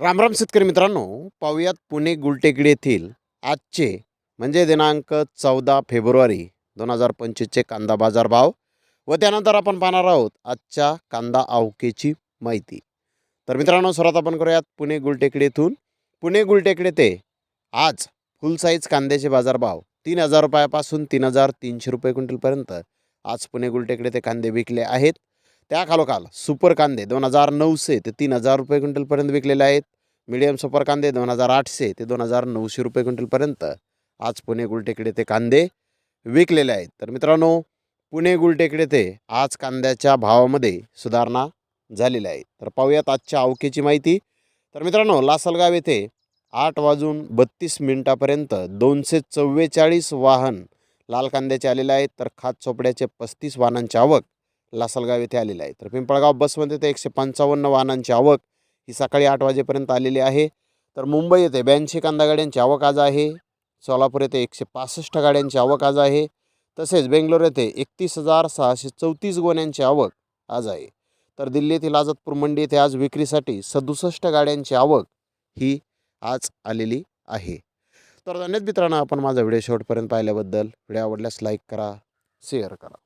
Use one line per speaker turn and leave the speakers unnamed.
रामराम शेतकरी मित्रांनो पाहुयात पुणे गुलटेकडी येथील आजचे म्हणजे दिनांक चौदा फेब्रुवारी दोन हजार पंचवीसचे कांदा बाजार भाव व त्यानंतर आपण पाहणार आहोत आजच्या कांदा आवकेची माहिती. तर मित्रांनो सर्वात आपण करूयात पुणे गुलटेकडी येथून. पुणे गुलटेकडे ते आज फुल साईज कांद्याचे बाजारभाव तीन हजार रुपयापासून तीन हजार तीनशे रुपये क्विंटलपर्यंत आज पुणे गुलटेकडे ते कांदे विकले आहेत. त्याखालोखाल सुपर कांदे दोन हजार नऊशे ते तीन हजार रुपये क्विंटलपर्यंत विकलेले आहेत. मिडियम सुपर कांदे दोन हजार आठशे ते दोन हजार नऊशे रुपये क्विंटलपर्यंत आज पुणे गुलटेकडे ते कांदे विकलेले आहेत. तर मित्रांनो पुणे गुलटेकडे ते आज कांद्याच्या भावामध्ये सुधारणा झालेली आहे तर पाहूयात आजच्या अवकेची माहिती. तर मित्रांनो लासलगाव येथे आठ वाजून बत्तीस मिनिटापर्यंत दोनशे चव्वेचाळीस वाहन लाल कांद्याचे आलेले आहेत. तर खात चोपड्याचे पस्तीस वाहनांची आवक लासलगाव येथे आलेली आहे तर पिंपळगाव बसमध्ये ते एकशे पंचावन्न वाहनांची आवक ही सकाळी आठ वाजेपर्यंत आलेली आहे. तर मुंबई येथे ब्याऐंशी कांदा गाड्यांची आवक आज आहे. सोलापूर येथे एकशे पासष्ट गाड्यांची आवक आज आहे. तसेच बेंगलोर येथे एकतीस हजार सहाशे चौतीस गोण्यांची आवक आज आहे. तर दिल्लीतील येथील मंडी येथे आज विक्रीसाठी सदुसष्ट गाड्यांची आवक ही आज आलेली आहे. तर धन्यवाद मित्रांनो आपण माझा व्हिडिओ शेवटपर्यंत पाहिल्याबद्दल. व्हिडिओ आवडल्यास लाईक करा शेअर करा.